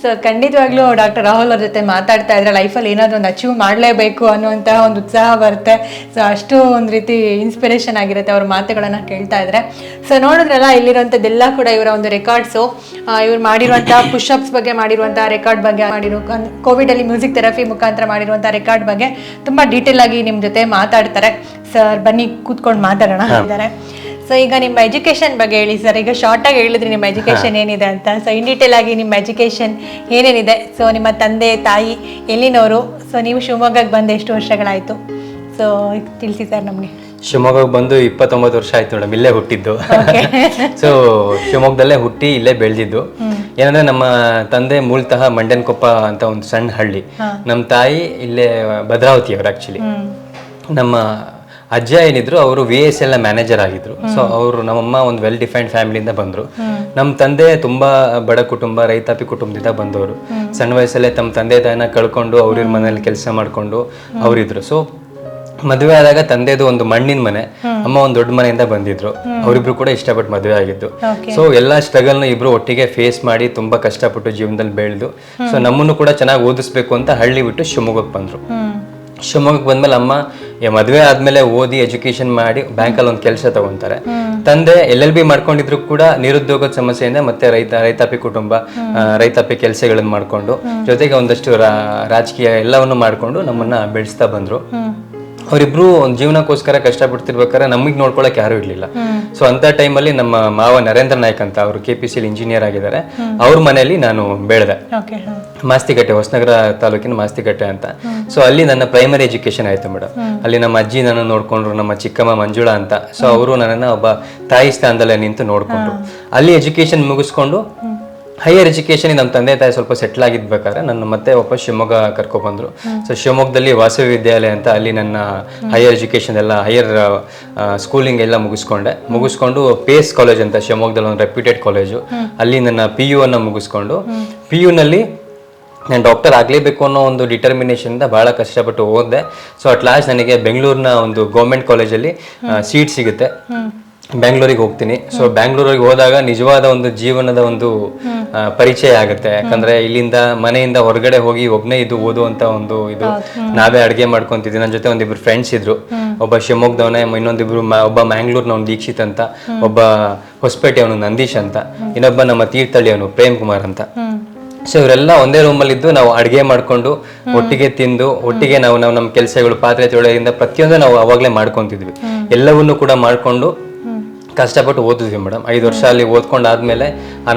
ಸೊ ಖಂಡಿತವಾಗ್ಲೂ ಡಾಕ್ಟರ್ ರಾಹುಲ್ ಅವ್ರ ಜೊತೆ ಮಾತಾಡ್ತಾ ಇದ್ರೆ ಲೈಫಲ್ಲಿ ಏನಾದರೂ ಒಂದು ಅಚೀವ್ ಮಾಡಲೇಬೇಕು ಅನ್ನುವಂತಹ ಒಂದು ಉತ್ಸಾಹ ಬರುತ್ತೆ. ಸೊ ಅಷ್ಟು ಒಂದು ರೀತಿ ಇನ್ಸ್ಪಿರೇಷನ್ ಆಗಿರುತ್ತೆ ಅವ್ರ ಮಾತುಗಳನ್ನು ಕೇಳ್ತಾ ಇದ್ರೆ. ಸೊ ನೋಡಿದ್ರಲ್ಲ ಇಲ್ಲಿರುವಂಥದ್ದೆಲ್ಲ ಕೂಡ ಇವರ ಒಂದು ರೆಕಾರ್ಡ್ಸು ಇವ್ರು ಮಾಡಿರುವಂತಹ ಪುಷಪ್ಸ್ ಬಗ್ಗೆ ಮಾಡಿರುವಂಥ ರೆಕಾರ್ಡ್ ಬಗ್ಗೆ ಮಾಡಿರೋ ಕೋವಿಡಲ್ಲಿ ಮ್ಯೂಸಿಕ್ ಥೆರಪಿ ಮುಖಾಂತರ ಮಾಡಿರುವಂಥ ರೆಕಾರ್ಡ್ ಬಗ್ಗೆ ತುಂಬ ಡೀಟೇಲ್ ಆಗಿ ನಿಮ್ಮ ಜೊತೆ ಮಾತಾಡ್ತಾರೆ. ಸರ್ ಬನ್ನಿ ಕೂತ್ಕೊಂಡು ಮಾತಾಡೋಣ ಇದ್ದಾರೆ. ಸೊ ಈಗ ನಿಮ್ಮ ಎಜುಕೇಶನ್ ಬಗ್ಗೆ ಹೇಳಿ ಸರ್ ಈಗ ಶಾರ್ಟ್ ಆಗಿ ಹೇಳಿದ್ರಿ ನಿಮ್ಮ ಎಜುಕೇಶನ್ ಏನಿದೆ ಅಂತ. ಸೊ ಇನ್ ಡೀಟೇಲ್ ಆಗಿ ನಿಮ್ಮ ಎಜುಕೇಶನ್ ಏನೇನಿದೆ? ಸೊ ನಿಮ್ಮ ತಂದೆ ತಾಯಿ ಎಲ್ಲಿನವರು ಸೊ ನೀವು ಶಿವಮೊಗ್ಗಕ್ಕೆ ಬಂದು ಎಷ್ಟು ವರ್ಷಗಳಾಯಿತು? ಸೊ ತಿಳಿಸಿ ಸರ್ ನಮಗೆ. ಶಿವಮೊಗ್ಗಕ್ಕೆ ಬಂದು ಇಪ್ಪತ್ತೊಂಬತ್ತು ವರ್ಷ ಆಯ್ತು ಮೇಡಮ್. ಇಲ್ಲೇ ಹುಟ್ಟಿದ್ದು. ಸೊ ಶಿವಮೊಗ್ಗದಲ್ಲೇ ಹುಟ್ಟಿ ಇಲ್ಲೇ ಬೆಳೆದಿದ್ದು. ಏನಂದ್ರೆ ನಮ್ಮ ತಂದೆ ಮೂಲತಃ ಮಂಡ್ಯನಕೊಪ್ಪ ಅಂತ ಒಂದು ಸಣ್ಣ ಹಳ್ಳಿ. ನಮ್ಮ ತಾಯಿ ಇಲ್ಲೇ ಭದ್ರಾವತಿಯವರು ಆಕ್ಚುಲಿ ನಮ್ಮ ಅಜ್ಜ ಏನಿದ್ರು ಅವರು ವಿ ಎಸ್ ಎಲ್ಲ ಮ್ಯಾನೇಜರ್ ಆಗಿದ್ರು. ಸೊ ಅವರು ನಮ್ಮಮ್ಮ ಒಂದು ವೆಲ್ ಡಿಫೈನ್ಡ್ ಫ್ಯಾಮಿಲಿಯಿಂದ ಬಂದ್ರು. ನಮ್ಮ ತಂದೆ ತುಂಬಾ ಬಡ ಕುಟುಂಬ ರೈತಾಪಿ ಕುಟುಂಬದಿಂದ ಬಂದವರು. ಸಣ್ಣ ವಯಸ್ಸಲ್ಲೇ ತಮ್ಮ ತಂದೆ ತಾಯಿನ ಕಳ್ಕೊಂಡು ಅವ್ರ ಮನೇಲಿ ಕೆಲಸ ಮಾಡ್ಕೊಂಡು ಅವರಿದ್ರು. ಸೊ ಮದುವೆ ಆದಾಗ ತಂದೆದು ಒಂದು ಮಣ್ಣಿನ ಮನೆ. ಅಮ್ಮ ಒಂದು ದೊಡ್ಡ ಮನೆಯಿಂದ ಬಂದಿದ್ರು. ಅವರಿಬ್ರು ಕೂಡ ಇಷ್ಟಪಟ್ಟು ಮದುವೆ ಆಗಿದ್ದು. ಸೊ ಎಲ್ಲಾ ಸ್ಟ್ರಗಲ್ನ ಇಬ್ರು ಒಟ್ಟಿಗೆ ಫೇಸ್ ಮಾಡಿ ತುಂಬಾ ಕಷ್ಟಪಟ್ಟು ಜೀವನದಲ್ಲಿ ಬೆಳೆದು. ಸೊ ನಮ್ಮನ್ನು ಕೂಡ ಚೆನ್ನಾಗಿ ಓದಿಸ್ಬೇಕು ಅಂತ ಹಳ್ಳಿ ಬಿಟ್ಟು ಶಿವಮೊಗ್ಗಕ್ಕೆ ಬಂದ್ರು. ಶಿವಮೊಗ್ಗಕ್ಕೆ ಬಂದ್ಮೇಲೆ ಅಮ್ಮ ಮದುವೆ ಆದ್ಮೇಲೆ ಓದಿ ಎಜುಕೇಶನ್ ಮಾಡಿ ಬ್ಯಾಂಕಲ್ಲಿ ಒಂದು ಕೆಲಸ ತಗೊಂತಾರೆ. ತಂದೆ ಎಲ್ ಎಲ್ ಬಿ ಮಾಡ್ಕೊಂಡಿದ್ರು ಕೂಡ ನಿರುದ್ಯೋಗದ ಸಮಸ್ಯೆಯಿಂದ ಮತ್ತೆ ರೈತ ರೈತಾಪಿ ಕುಟುಂಬ ರೈತಾಪಿ ಕೆಲಸಗಳನ್ನು ಮಾಡ್ಕೊಂಡು ಜೊತೆಗೆ ಒಂದಷ್ಟು ರಾಜಕೀಯ ಎಲ್ಲವನ್ನು ಮಾಡ್ಕೊಂಡು ನಮ್ಮನ್ನ ಬೆಳೆಸ್ತಾ ಬಂದ್ರು. ಅವರಿಬ್ರು ಒಂದು ಜೀವನಕ್ಕೋಸ್ಕರ ಕಷ್ಟಪಡ್ತಿರ್ಬೇಕಾದ್ರೆ ನಮಗೆ ನೋಡ್ಕೊಳಕ್ ಯಾರು ಇರ್ಲಿಲ್ಲ. ಸೊ ಅಂತ ಟೈಮಲ್ಲಿ ನಮ್ಮ ಮಾವ ನರೇಂದ್ರ ನಾಯ್ಕ್ ಅಂತ ಅವರು ಕೆ ಪಿ ಸಿ ಇಂಜಿನಿಯರ್ ಆಗಿದ್ದಾರೆ ಅವ್ರ ಮನೆಯಲ್ಲಿ ನಾನು ಬೆಳೆದೆ. ಓಕೆ ಮಾಸ್ತಿಕಟ್ಟೆ ಹೊಸನಗರ ತಾಲೂಕಿನ ಮಾಸ್ತಿಕಟ್ಟೆ ಅಂತ. ಸೊ ಅಲ್ಲಿ ನನ್ನ ಪ್ರೈಮರಿ ಎಜುಕೇಶನ್ ಆಯಿತು ಮೇಡಮ್ ಅಲ್ಲಿ ನಮ್ಮ ಅಜ್ಜಿ ನನ್ನ ನೋಡಿಕೊಂಡ್ರು ನಮ್ಮ ಚಿಕ್ಕಮ್ಮ ಮಂಜುಳಾ ಅಂತ. ಸೊ ಅವರು ನನ್ನನ್ನು ಒಬ್ಬ ತಾಯಿ ಸ್ಥಾನದಲ್ಲೇ ನಿಂತು ನೋಡಿಕೊಂಡ್ರು. ಅಲ್ಲಿ ಎಜುಕೇಶನ್ ಮುಗಿಸ್ಕೊಂಡು ಹೈಯರ್ ಎಜುಕೇಶನ್ ನಮ್ಮ ತಂದೆ ತಾಯಿ ಸ್ವಲ್ಪ ಸೆಟ್ಲ್ ಆಗಿದ್ಬೇಕಾದ್ರೆ ನನ್ನ ಮತ್ತೆ ವಾಪಸ್ ಶಿವಮೊಗ್ಗ ಕರ್ಕೊಬಂದ್ರು. ಸೊ ಶಿವಮೊಗ್ಗದಲ್ಲಿ ವಾಸವಿ ವಿದ್ಯಾಲಯ ಅಂತ ಅಲ್ಲಿ ನನ್ನ ಹೈಯರ್ ಎಜುಕೇಶನ್ ಎಲ್ಲ ಹೈಯರ್ ಸ್ಕೂಲಿಂಗ್ ಎಲ್ಲ ಮುಗಿಸ್ಕೊಂಡೆ. ಮುಗಿಸ್ಕೊಂಡು ಪೇಸ್ ಕಾಲೇಜ್ ಅಂತ ಶಿವಮೊಗ್ಗದಲ್ಲಿ ಒಂದು ರೆಪ್ಯೂಟೆಡ್ ಕಾಲೇಜು ಅಲ್ಲಿ ನನ್ನ ಪಿ ಯು ಅನ್ನು ಮುಗಿಸ್ಕೊಂಡು ಪಿ ಯುನಲ್ಲಿ ನಾನು ಡಾಕ್ಟರ್ ಆಗಲೇಬೇಕು ಅನ್ನೋ ಒಂದು ಡಿಟರ್ಮಿನೇಷನಿಂದ ಭಾಳ ಕಷ್ಟಪಟ್ಟು ಓದಿದೆ. ಸೊ ಅಟ್ ಲಾಸ್ಟ್ ನನಗೆ ಬೆಂಗಳೂರಿನ ಒಂದು ಗೌರ್ಮೆಂಟ್ ಕಾಲೇಜಲ್ಲಿ ಸೀಟ್ ಸಿಗುತ್ತೆ. ಬ್ಯಾಂಗ್ಳೂರಿಗೆ ಹೋಗ್ತೀನಿ. ಸೊ ಬ್ಯಾಂಗ್ಳೂರಿಗೆ ಹೋದಾಗ ನಿಜವಾದ ಒಂದು ಜೀವನದ ಒಂದು ಪರಿಚಯ ಆಗುತ್ತೆ. ಯಾಕಂದ್ರೆ ಇಲ್ಲಿಂದ ಮನೆಯಿಂದ ಹೊರಗಡೆ ಹೋಗಿ ಒಬ್ಬನೇ ಇದು ಓದುವಂತ ಒಂದು ಇದು ನಾವೇ ಅಡುಗೆ ಮಾಡ್ಕೊಂತಿದ್ವಿ. ನನ್ನ ಜೊತೆ ಒಂದಿಬ್ರು ಫ್ರೆಂಡ್ಸ್ ಇದ್ರು. ಒಬ್ಬ ಶಿವಮೊಗ್ಗದವನೇ ಇನ್ನೊಂದಿಬ್ರು ಒಬ್ಬ ಮ್ಯಾಂಗ್ಳೂರ್ನ ಒಂದು ದೀಕ್ಷಿತ್ ಅಂತ ಒಬ್ಬ ಹೊಸಪೇಟೆ ಅವನು ನಂದೀಶ್ ಅಂತ ಇನ್ನೊಬ್ಬ ನಮ್ಮ ತೀರ್ಥಳ್ಳಿಯವನು ಪ್ರೇಮ್ ಕುಮಾರ್ ಅಂತ ಸೊ ಇವರೆಲ್ಲ ಒಂದೇ ರೂಮಲ್ಲಿ ಇದ್ದು ನಾವು ಅಡುಗೆ ಮಾಡ್ಕೊಂಡು ಒಟ್ಟಿಗೆ ತಿಂದು ಒಟ್ಟಿಗೆ ನಾವು ನಾವು ನಮ್ಮ ಕೆಲಸಗಳು ಪಾತ್ರೆ ತೊಳೆಯಿಂದ ಪ್ರತಿಯೊಂದು ನಾವು ಅವಾಗಲೇ ಮಾಡ್ಕೊತಿದ್ವಿ. ಎಲ್ಲವನ್ನೂ ಕೂಡ ಮಾಡ್ಕೊಂಡು ಕಷ್ಟಪಟ್ಟು ಓದಿದ್ವಿ ಮೇಡಮ್. ಐದು ವರ್ಷ ಅಲ್ಲಿ ಓದ್ಕೊಂಡು ಆದ್ಮೇಲೆ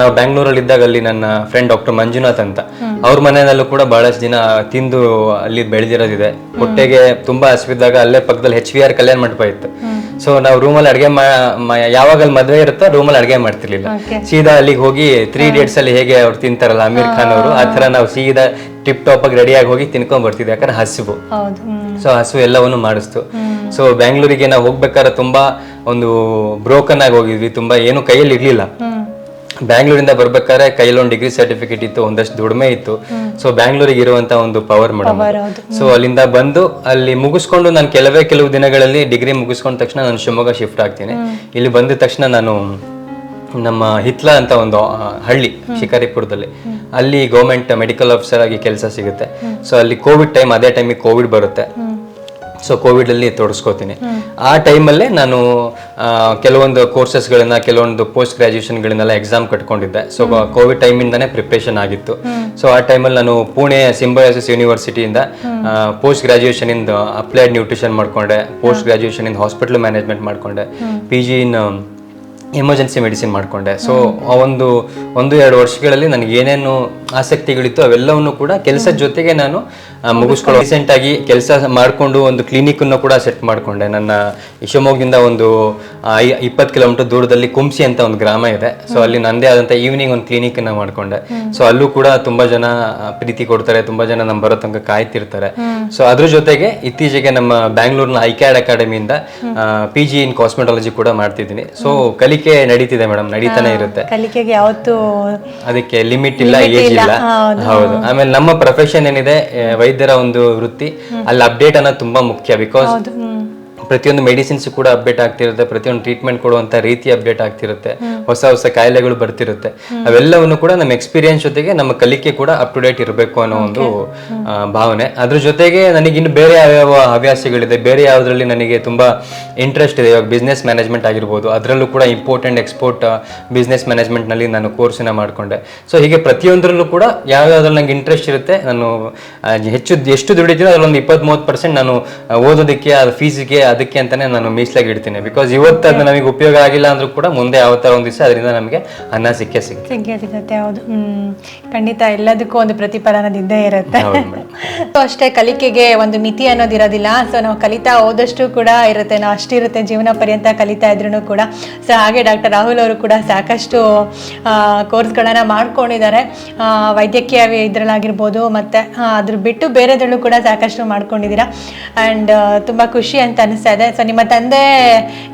ನಾವು ಬ್ಯಾಂಗ್ಳೂರಲ್ಲಿ ಇದ್ದಾಗ ಅಲ್ಲಿ ನನ್ನ ಫ್ರೆಂಡ್ ಡಾಕ್ಟರ್ ಮಂಜುನಾಥ್ ಅಂತ. ಅವ್ರ ಮನೆಯಲ್ಲೂ ಕೂಡ ಬಹಳಷ್ಟು ದಿನ ತಿಂದು ಅಲ್ಲಿ ಬೆಳೆದಿರೋದಿದೆ. ಹೊಟ್ಟೆಗೆ ತುಂಬಾ ಹಸಿವಿದ್ದಾಗ ಅಲ್ಲೇ ಪಕ್ಕದಲ್ಲಿ H we are Kalyana Mantapa ಇತ್ತು. ಸೊ ನಾವು ರೂಮಲ್ಲಿ ಅಡುಗೆ ಯಾವಾಗ ಅಲ್ಲಿ ಮದುವೆ ಇರುತ್ತೋ ರೂಮಲ್ಲಿ ಅಡುಗೆ ಮಾಡ್ತಿರ್ಲಿಲ್ಲ. ಸೀದಾ ಅಲ್ಲಿಗೆ ಹೋಗಿ ತ್ರೀ ಡೇಟ್ಸ್ ಅಲ್ಲಿ ಹೇಗೆ ಅವ್ರು ತಿಂತಾರಲ್ಲ ಅಮೀರ್ ಖಾನ್ ಅವರು ಆ ಥರ ನಾವು ಸೀದಾ ಟಿಪ್ ಟಾಪ್ ಆಗಿ ರೆಡಿಯಾಗಿ ಹೋಗಿ ತಿನ್ಕೊಂಡ್ ಬರ್ತಿದ್ದೆ ಯಾಕಂದ್ರೆ ಹಸಿವು. ಹೌದು ಹ್ಮ್. ಸೊ ಹಸು ಎಲ್ಲವನ್ನು ಮಾಡಿಸ್ತು. ಸೊ ಬ್ಯಾಂಗ್ಳೂರಿಗೆ ನಾವು ಹೋಗ್ಬೇಕಾದ್ರೆ ತುಂಬಾ ಒಂದು ಬ್ರೋಕನ್ ಆಗಿ ಹೋಗಿದ್ವಿ ತುಂಬಾ ಏನು ಕೈಯಲ್ಲಿ ಇರ್ಲಿಲ್ಲ. ಬ್ಯಾಂಗ್ಳೂರಿಂದ ಬರ್ಬೇಕಾದ್ರೆ ಕೈಯಲ್ಲಿ ಒಂದು ಡಿಗ್ರಿ ಸರ್ಟಿಫಿಕೇಟ್ ಇತ್ತು ಒಂದಷ್ಟು ದುಡಿಮೆ ಇತ್ತು. ಸೊ ಬ್ಯಾಂಗ್ಳೂರಿಗೆ ಇರುವಂತ ಒಂದು ಪವರ್ ಮೇಡಮ್ ಹೌದು. ಸೊ ಅಲ್ಲಿಂದ ಬಂದು ಅಲ್ಲಿ ಮುಗಿಸ್ಕೊಂಡು ನಾನು ಕೆಲವೇ ಕೆಲವು ದಿನಗಳಲ್ಲಿ ಡಿಗ್ರಿ ಮುಗಿಸ್ಕೊಂಡ ತಕ್ಷಣ ನಾನು ಶಿವಮೊಗ್ಗ ಶಿಫ್ಟ್ ಆಗ್ತೀನಿ. ಇಲ್ಲಿ ಬಂದ ತಕ್ಷಣ ನಾನು ನಮ್ಮ ಹಿತ್ಲ ಅಂತ ಒಂದು ಆ, ಹಳ್ಳಿ ಶಿಕಾರಿಪುರದಲ್ಲಿ. ಅಲ್ಲಿ ಗೌರ್ಮೆಂಟ್ ಮೆಡಿಕಲ್ ಆಫೀಸರ್ ಆಗಿ ಕೆಲಸ ಸಿಗುತ್ತೆ. ಸೊ ಅಲ್ಲಿ ಕೋವಿಡ್ ಟೈಮ್ ಅದೇ ಟೈಮಿಗೆ ಕೋವಿಡ್ ಬರುತ್ತೆ. ಸೊ ಕೋವಿಡ್ ಅಲ್ಲಿ ತೊಡಸ್ಕೋತೀನಿ. ಆ ಟೈಮಲ್ಲೇ ನಾನು ಆ, ಕೆಲವೊಂದು ಕೋರ್ಸಸ್ಗಳನ್ನ ಕೆಲವೊಂದು ಪೋಸ್ಟ್ ಗ್ರಾಜುಯೇಷನ್ಗಳನ್ನೆಲ್ಲ ಎಕ್ಸಾಮ್ ಕಟ್ಕೊಂಡಿದ್ದೆ. ಸೊ ಕೋವಿಡ್ ಟೈಮಿಂದಾನೇ ಪ್ರಿಪ್ರೇಷನ್ ಆಗಿತ್ತು. ಸೊ ಆ ಟೈಮಲ್ಲಿ ನಾನು ಪುಣೆ ಸಿಂಬಯೋಸಿಸ್ ಯೂನಿವರ್ಸಿಟಿಯಿಂದ ಪೋಸ್ಟ್ ಗ್ರಾಜುಯೇಷನ್ ಇಂದ ಅಪ್ಲೈಡ್ ನ್ಯೂಟ್ರಿಷನ್ ಮಾಡ್ಕೊಂಡೆ. ಪೋಸ್ಟ್ ಗ್ರಾಜುಯೇಷನ್ ಇಂದ ಹಾಸ್ಪಿಟಲ್ ಮ್ಯಾನೇಜ್ಮೆಂಟ್ ಮಾಡ್ಕೊಂಡೆ. P G in emergency medicine ಮಾಡಿಕೊಂಡೆ. ಸೊ ಆ ಒಂದು ಒಂದು ಎರಡು ವರ್ಷಗಳಲ್ಲಿ ನನಗೆ ಏನೇನು ಆಸಕ್ತಿಗಳಿತ್ತು ಅವೆಲ್ಲವನ್ನು ಕೂಡ ಕೆಲಸದ ಜೊತೆಗೆ ನಾನು ಮುಗಿಸ್ಕೊಂಡು ರೀಸೆಂಟ್ ಆಗಿ ಕೆಲಸ ಮಾಡಿಕೊಂಡು ಒಂದು ಕ್ಲಿನಿಕ್ ಅನ್ನು ಕೂಡ ಸೆಟ್ ಮಾಡ್ಕೊಂಡೆ. ನನ್ನ ಶಿವಮೊಗ್ಗದಿಂದ ಒಂದು ಇಪ್ಪತ್ತು ಕಿಲೋಮೀಟರ್ ದೂರದಲ್ಲಿ ಕುಂಸಿ ಅಂತ ಒಂದು ಗ್ರಾಮ ಇದೆ. ಸೊ ಅಲ್ಲಿ ನಂದೇ ಆದಂತ ಈವ್ನಿಂಗ್ ಒಂದು ಕ್ಲಿನಿಕ್ ಅನ್ನ ಮಾಡ್ಕೊಂಡೆ. ಸೊ ಅಲ್ಲೂ ಕೂಡ ತುಂಬಾ ಜನ ಪ್ರೀತಿ ಕೊಡ್ತಾರೆ. ತುಂಬಾ ಜನ ನಮ್ಮ ಬರೋ ತನಕ ಕಾಯ್ತಿರ್ತಾರೆ. ಸೊ ಅದ್ರ ಜೊತೆಗೆ ಇತ್ತೀಚೆಗೆ ನಮ್ಮ ಬ್ಯಾಂಗ್ಳೂರ್ನ ಐಕ್ಯಾಡ್ ಅಕಾಡೆಮಿಯಿಂದ ಪಿ ಜಿ ಇನ್ ಕಾಸ್ಮೆಟಾಲಜಿ ಕೂಡ ಮಾಡ್ತಿದ್ದೀನಿ. ಸೊ ಕಲಿಕೆ ನಡೀತಿದೆ ಮೇಡಮ್. ನಡೀತಾನೆ ಇರುತ್ತೆ. ಕಲಿಕೆಗೆ ಯಾವತ್ತು ಅದಕ್ಕೆ ಲಿಮಿಟ್ ಇಲ್ಲ ಏಜ್ ಇಲ್ಲ. ಹೌದು. ಆಮೇಲೆ ನಮ್ಮ ಪ್ರೊಫೆಷನ್ ಏನಿದೆ ಆ, ವೈದ್ಯರ ಒಂದು ವೃತ್ತಿ ಅಲ್ಲಿ ಅಪ್ಡೇಟ್ ಅನ್ನೋದು ತುಂಬಾ ಮುಖ್ಯ ಬಿಕಾಸ್ ಪ್ರತಿಯೊಂದು ಮೆಡಿಸಿನ್ಸ್ ಕೂಡ ಅಪ್ಡೇಟ್ ಆಗ್ತಿರುತ್ತೆ ಪ್ರತಿಯೊಂದು ಟ್ರೀಟ್ಮೆಂಟ್ ಕೊಡುವಂತ ರೀತಿ ಅಪ್ಡೇಟ್ ಆಗ್ತಿರುತ್ತೆ ಹೊಸ ಹೊಸ ಕಾಯಿಲೆಗಳು ಬರ್ತಿರುತ್ತೆ. ಅವೆಲ್ಲವನ್ನು ಕೂಡ ನಮ್ಮ ಎಕ್ಸ್ಪೀರಿಯನ್ಸ್ ಜೊತೆಗೆ ನಮ್ಮ ಕಲಿಕೆ ಕೂಡ ಅಪ್ ಟು ಡೇಟ್ ಇರಬೇಕು ಅನ್ನೋ ಒಂದು ಭಾವನೆ. ಅದ್ರ ಜೊತೆಗೆ ನನಗೆ ಇನ್ನು ಬೇರೆ ಯಾವ್ಯಾವ ಹವ್ಯಾಸಗಳಿದೆ ಬೇರೆ ಯಾವ್ದ್ರಲ್ಲಿ ನನಗೆ ತುಂಬಾ ಇಂಟ್ರೆಸ್ಟ್ ಇದೆ ಇವಾಗ ಬಿಸ್ನೆಸ್ ಮ್ಯಾನೇಜ್ಮೆಂಟ್ ಆಗಿರ್ಬೋದು ಅದರಲ್ಲೂ ಕೂಡ ಇಂಪೋರ್ಟ್ ಅಂಡ್ ಎಕ್ಸ್ಪೋರ್ಟ್ ಬಿಸ್ನೆಸ್ ಮ್ಯಾನೇಜ್ಮೆಂಟ್ನಲ್ಲಿ ನಾನು ಕೋರ್ಸನ್ನ ಮಾಡ್ಕೊಂಡೆ. ಸೊ ಹೀಗೆ ಪ್ರತಿಯೊಂದರಲ್ಲೂ ಕೂಡ ಯಾವ್ಯಾವ್ದ್ರಲ್ಲಿ ನಂಗೆ ಇಂಟ್ರೆಸ್ಟ್ ಇರುತ್ತೆ ನಾನು ಹೆಚ್ಚು ಎಷ್ಟು ಅದರಲ್ಲಿ ಒಂದು ಇಪ್ಪತ್ತ್ ಮೂವತ್ತು ಪರ್ಸೆಂಟ್ ನಾನು ಓದೋದಕ್ಕೆ ಅದು ಫೀಸಿಗೆ ಅದಕ್ಕೆ ಅಂತಾನೆ ನಾನು ಮೀಸಲಾಗಿ ಇಡ್ತೀನಿ. ಬಿಕಾಸ್ ಇವತ್ತು ಅದು ನಮಗೆ ಉಪಯೋಗ ಆಗಿಲ್ಲ ಅಂದ್ರೂ ಕೂಡ ಮುಂದೆ ಯಾವತ್ತರ ಒಂದು ದಿವಸ ಅದರಿಂದ ನಮಗೆ ಅನ್ನ ಸಿಕ್ಕೇ ಸಿಗುತ್ತೆ. ಸಿಗ್ಗೆ ಸಿಗುತ್ತೆ ಹೌದು. ಹ್ಮ್. ಖಂಡಿತ ಎಲ್ಲದಕ್ಕೂ ಒಂದು ಪ್ರತಿಫಲನದ ಇದ್ದೇ ಇರುತ್ತೆ. ಹೌದು ಮೇಡಮ್. ಸೊ ಅಷ್ಟೇ ಕಲಿಕೆಗೆ ಒಂದು ಮಿತಿ ಅನ್ನೋದಿರೋದಿಲ್ಲ. ಸೊ ನಾವು ಕಲಿತಾ ಹೋದಷ್ಟು ಕೂಡ ಇರುತ್ತೆ. ನಾವು ಅಷ್ಟಿರುತ್ತೆ ಜೀವನ ಪರ್ಯಂತ ಕಲಿತಾ ಇದ್ರೂ ಕೂಡ. ಸೊ ಹಾಗೆ ಡಾಕ್ಟರ್ ರಾಹುಲ್ ಅವರು ಕೂಡ ಸಾಕಷ್ಟು ಕೋರ್ಸ್ಗಳನ್ನು ಮಾಡ್ಕೊಂಡಿದ್ದಾರೆ. ಆ, ವೈದ್ಯಕೀಯ ಇದರಲ್ಲಾಗಿರ್ಬೋದು ಮತ್ತು ಅದ್ರ ಬಿಟ್ಟು ಬೇರೆದ್ರಲ್ಲೂ ಕೂಡ ಸಾಕಷ್ಟು ಮಾಡ್ಕೊಂಡಿದ್ದೀರಾ. ಆ್ಯಂಡ್ ತುಂಬ ಖುಷಿ ಅಂತ ಅನಿಸ್ತಾ ಇದೆ ಸೊ ನಿಮ್ಮ ತಂದೆ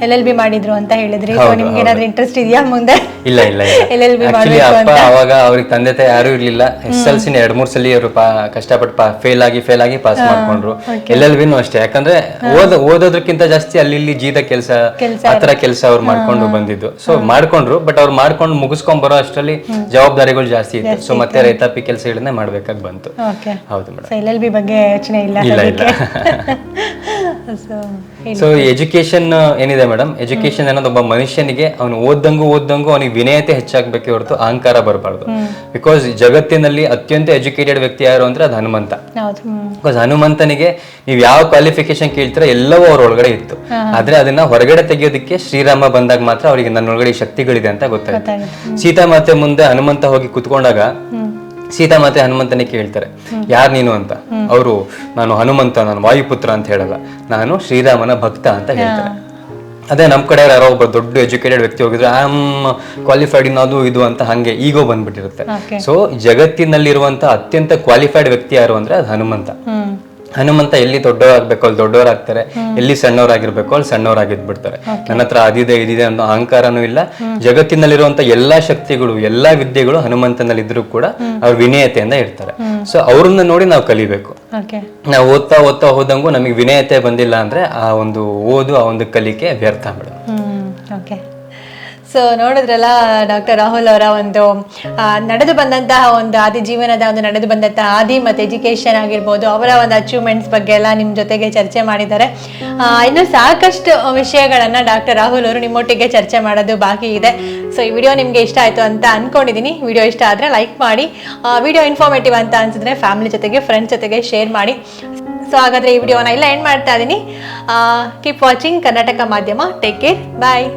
ಎಲ್ ಎಲ್ ಬಿ ಮಾಡಿದ್ರು ಅಂತ ಹೇಳಿದ್ರಿ. ಸೊ ನಿಮ್ಗೆ ಏನಾದ್ರು ಇಂಟ್ರೆಸ್ಟ್ ಇದೆಯಾ ಮುಂದೆ? ಇಲ್ಲ ಇಲ್ಲ ಎಲ್ ಎಲ್ ಬಿ ಮಾಡಬೇಕು ಅಪ್ಪ ಅವಾಗ ಅವ್ರಿಗೆ ತಂದೆ ತಾಯಿ ಯಾರು ಇರ್ಲಿಲ್ಲ. ಎಸ್ ಎಲ್ ಸಿನ ಎರಡ್ ಮೂರ್ ಸಲ ಅವರು ಕಷ್ಟಪಟ್ಟು ಫೇಲ್ ಆಗಿ ಫೇಲ್ ಆಗಿ ಪಾಸ್ ಮಾಡ್ಕೊಂಡ್ರು. ಎಲ್ ಎಲ್ ಬಿನೂ ಅಷ್ಟೇ. ಯಾಕಂದ್ರೆ ಓದ ಓದೋದಕ್ಕಿಂತ ಜಾಸ್ತಿ ಅಲ್ಲಿ ಇಲ್ಲಿ ಜೀದ ಕೆಲಸ ಆತರ ಕೆಲಸ ಅವ್ರು ಮಾಡ್ಕೊಂಡು ಬಂದಿದ್ದು. ಸೊ ಮಾಡ್ಕೊಂಡ್ರು ಬಟ್ ಅವ್ರು ಮಾಡ್ಕೊಂಡು ಮುಗಿಸ್ಕೊಂಡ್ ಬರೋ ಅಷ್ಟರಲ್ಲಿ ಜವಾಬ್ದಾರಿಗಳು ಜಾಸ್ತಿ ಇತ್ತು. ಸೊ ಮತ್ತೆ ರೈತಾಪಿ ಕೆಲಸಗಳನ್ನೇ ಮಾಡ್ಬೇಕಾಗಿ ಬಂತು. ಹೌದು madam. So L L B ಬಗ್ಗೆ ಯೋಚನೆ ಇಲ್ಲ ಇಲ್ಲ ಇಲ್ಲ. ಸೊ ಸೊ ಎಜುಕೇಶನ್ ಏನಿದೆ ಮೇಡಮ್ ಎಜುಕೇಶನ್ ಅನ್ನೋದು ಒಬ್ಬ ಮನುಷ್ಯನಿಗೆ ಅವನು ಓದ್ದಂಗೂ ಓದ್ದಂಗೂ ಅವನಿಗೆ ವಿನಯತೆ ಹೆಚ್ಚಾಗಬೇಕೆ ಹೊರತು ಅಹಂಕಾರ ಬರಬಾರ್ದು. ಬಿಕಾಸ್ ಜಗತ್ತಿನಲ್ಲಿ ಅತ್ಯಂತ ಎಜುಕೇಟೆಡ್ ವ್ಯಕ್ತಿ ಯಾರು ಅಂದ್ರೆ ಅದು ಹನುಮಂತ ಬಿಕಾಸ್ ಹನುಮಂತನಿಗೆ ನೀವು ಯಾವ ಕ್ವಾಲಿಫಿಕೇಶನ್ ಕೇಳ್ತೀರ ಎಲ್ಲವೂ ಅವ್ರ ಒಳಗಡೆ ಇತ್ತು. ಆದ್ರೆ ಅದನ್ನ ಹೊರಗಡೆ ತೆಗೆಯೋದಕ್ಕೆ ಶ್ರೀರಾಮ ಬಂದಾಗ ಮಾತ್ರ ಅವರಿಗೆ ನನ್ನ ಒಳಗಡೆ ಶಕ್ತಿಗಳಿದೆ ಅಂತ ಗೊತ್ತಾಗುತ್ತೆ ಸೀತಾ ಮಾತೆ ಮುಂದೆ ಹನುಮಂತ ಹೋಗಿ ಕುತ್ಕೊಂಡಾಗ ಸೀತಾಮಾತೆ ಹನುಮಂತನೇ ಕೇಳ್ತಾರೆ ಯಾರು ನೀನು ಅಂತ? ಅವರು ನಾನು ಹನುಮಂತ ನಾನು ವಾಯುಪುತ್ರ ಅಂತ ಹೇಳಲ್ಲ ನಾನು ಶ್ರೀರಾಮನ ಭಕ್ತ ಅಂತ ಹೇಳ್ತಾರೆ. ಅದೇ ನಮ್ಮ ಕಡೆ ಯಾರೋ ಒಬ್ಬ ದೊಡ್ಡ ಎಜುಕೇಟೆಡ್ ವ್ಯಕ್ತಿ ಹೋಗಿದ್ರೆ ಐ ಆಮ್ ಕ್ವಾಲಿಫೈಡ್ ಇನ್ನೋದು ಅದು ಇದು ಅಂತ ಹಂಗೆ ಈಗೋ ಬಂದ್ಬಿಟ್ಟಿರುತ್ತೆ. ಸೊ ಜಗತ್ತಿನಲ್ಲಿರುವಂತಹ ಅತ್ಯಂತ ಕ್ವಾಲಿಫೈಡ್ ವ್ಯಕ್ತಿ ಯಾರು ಅಂದ್ರೆ ಅದು ಹನುಮಂತ. ಹನುಮಂತ ಎಲ್ಲಿ ದೊಡ್ಡವರಾಗ್ಬೇಕು ಅಲ್ಲಿ ದೊಡ್ಡವರಾಗ್ತಾರೆ. ಎಲ್ಲಿ ಸಣ್ಣವರಾಗಿರ್ಬೇಕು ಅಲ್ಲಿ ಸಣ್ಣವರಾಗಿದ್ಬಿಡ್ತಾರೆ. ನನ್ನ ಹತ್ರ ಅದಿದೆ ಇದಿದೆ ಅನ್ನೋ ಅಹಂಕಾರನೂ ಇಲ್ಲ. ಜಗತ್ತಿನಲ್ಲಿರುವಂತ ಎಲ್ಲಾ ಶಕ್ತಿಗಳು ಎಲ್ಲಾ ವಿದ್ಯೆಗಳು ಹನುಮಂತನಲ್ಲಿ ಇದ್ರೂ ಕೂಡ ಅವ್ರ ವಿನಯತೆಯಿಂದ ಇರ್ತಾರೆ. ಸೊ ಅವ್ರನ್ನ ನೋಡಿ ನಾವು ಕಲಿಬೇಕು. ನಾವು ಓದ್ತಾ ಓದ್ತಾ ಹೋದಂಗೂ ನಮಗೆ ವಿನಯತೆ ಬಂದಿಲ್ಲ ಅಂದ್ರೆ ಆ ಒಂದು ಓದು ಆ ಒಂದು ಕಲಿಕೆ ವ್ಯರ್ಥ ಮೇಡಮ್. ಓಕೆ. ಸೊ ನೋಡಿದ್ರಲ್ಲ ಡಾಕ್ಟರ್ ರಾಹುಲ್ ಅವರ ಒಂದು ನಡೆದು ಬಂದಂತಹ ಒಂದು ಆದಿ ಜೀವನದ ಒಂದು ನಡೆದು ಬಂದಂತಹ ಆದಿ ಮತ್ತು ಎಜುಕೇಷನ್ ಆಗಿರ್ಬೋದು, ಅವರ ಒಂದು ಅಚೀವ್ಮೆಂಟ್ಸ್ ಬಗ್ಗೆ ಎಲ್ಲ ನಿಮ್ಮ ಜೊತೆಗೆ ಚರ್ಚೆ ಮಾಡಿದ್ದಾರೆ. ಇನ್ನೂ ಸಾಕಷ್ಟು ವಿಷಯಗಳನ್ನು ಡಾಕ್ಟರ್ ರಾಹುಲ್ ಅವರು ನಿಮ್ಮೊಟ್ಟಿಗೆ ಚರ್ಚೆ ಮಾಡೋದು ಬಾಕಿ ಇದೆ. ಸೊ ಈ ವಿಡಿಯೋ ನಿಮಗೆ ಇಷ್ಟ ಆಯಿತು ಅಂತ ಅಂದ್ಕೊಂಡಿದ್ದೀನಿ ವಿಡಿಯೋ ಇಷ್ಟ ಆದರೆ ಲೈಕ್ ಮಾಡಿ. ವಿಡಿಯೋ ಇನ್ಫಾರ್ಮೇಟಿವ್ ಅಂತ ಅನ್ಸಿದ್ರೆ ಫ್ಯಾಮಿಲಿ ಜೊತೆಗೆ ಫ್ರೆಂಡ್ಸ್ ಜೊತೆಗೆ ಶೇರ್ ಮಾಡಿ. ಸೊ ಹಾಗಾದರೆ ಈ ವಿಡಿಯೋನ ಇಲ್ಲ ಎಂಡ್ ಮಾಡ್ತಾ ಇದ್ದೀನಿ ಕೀಪ್ ವಾಚಿಂಗ್ ಕರ್ನಾಟಕ ಮಾಧ್ಯಮ. Take care bye